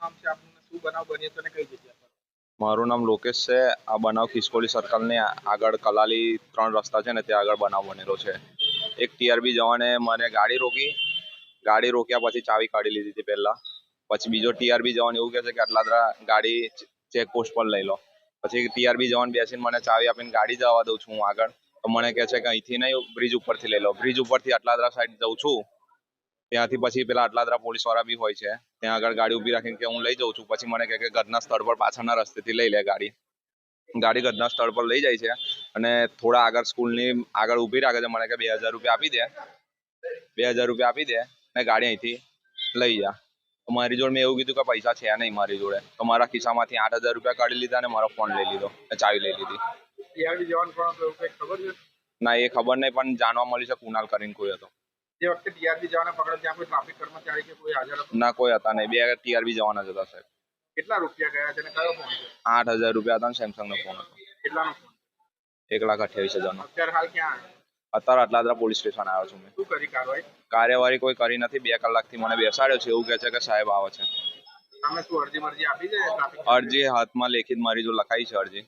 નામ છે આપનું ને શું બનાવ બન્યો હતો અને કઈ મારું નામ લોકેશ છે. આ બનાવ ખિસકોલી સર્કલની આગળ કલાલી ત્રણ રસ્તા છે ને ત્યાં આગળ બનાવ બનેલો છે. એક ટીઆરબી જવાને મને ગાડી રોકી. ગાડી રોક્યા પછી ચાવી કાઢી લીધી હતી પહેલા. પછી બીજો ટીઆરબી જવાન એવું કહે છે કે આટલા ગાડી ચેક પોસ્ટ પર લઈ લો. પછી ટીઆરબી જવાન બેસીને મને ચાવી આપીને ગાડી જવા દઉં છું હું આગળ. તો મને કહે છે કે અહીંથી નહીં, બ્રિજ ઉપરથી લઈ લો. બ્રિજ ઉપરથી આટલાદરા સાઈડ જઉં છું. ત્યાંથી પછી પેલા આટલાદરા પોલીસવાળા બી હોય છે. ત્યાં આગળ ગાડી ઊભી રાખીને કે હું લઈ જઉં છું. પછી મને કહે કે ઘરના સ્થળ પર પાછળના રસ્તેથી લઈ લે ગાડી. ગાડી ઘરના સ્થળ પર લઈ જાય છે અને થોડા આગળ સ્કૂલની આગળ ઊભી રાખે છે. મને કે બે હજાર રૂપિયા આપી દે. બે હજાર રૂપિયા આપી દે ને ગાડી અહીંથી લઈ જા. મારી જોડે મેં એવું કીધું કે પૈસા છે નહીં મારી જોડે. તો મારા ખિસ્સામાંથી આઠ હજાર રૂપિયા કાઢી લીધા અને મારો ફોન લઈ લીધો ને ચાવી લઈ લીધી. ના એ ખબર નહીં પણ જાણવા મળ્યું છે કુનાલ કરીને કોઈ હતો. જે વખતે ટીઆરબી જવાને પકડે ત્યાં કોઈ ટ્રાફિક કર્મચારી કે કોઈ હાજર હતું? ના કોઈ હતા નહીં. બે ટીઆરબી જવાના જ હતા સાહેબ. કેટલા રૂપિયા ગયા છે અને કયો ફોન છે? આઠ હજાર રૂપિયા હતા ને સેમસંગનો ફોન હતો. કેટલાનો ફોન એક લાખ અઠ્યાવીસ હજારનો. અત્યારે હાલ ક્યાં અત્યારે આટલાદરા પોલીસ સ્ટેશન આવ્યો છું મેં. શું કરી કાર્યવાહી કાર્યવાહી કોઈ કરી નથી. બે કલાકથી મને બેસાડ્યો છે. એવું કહે છે કે સાહેબ આવે છે. તમે શું અરજી મરજી આપી છે? અરજી હાથમાં લેખિત મારી જો લખાઈ છે અરજી.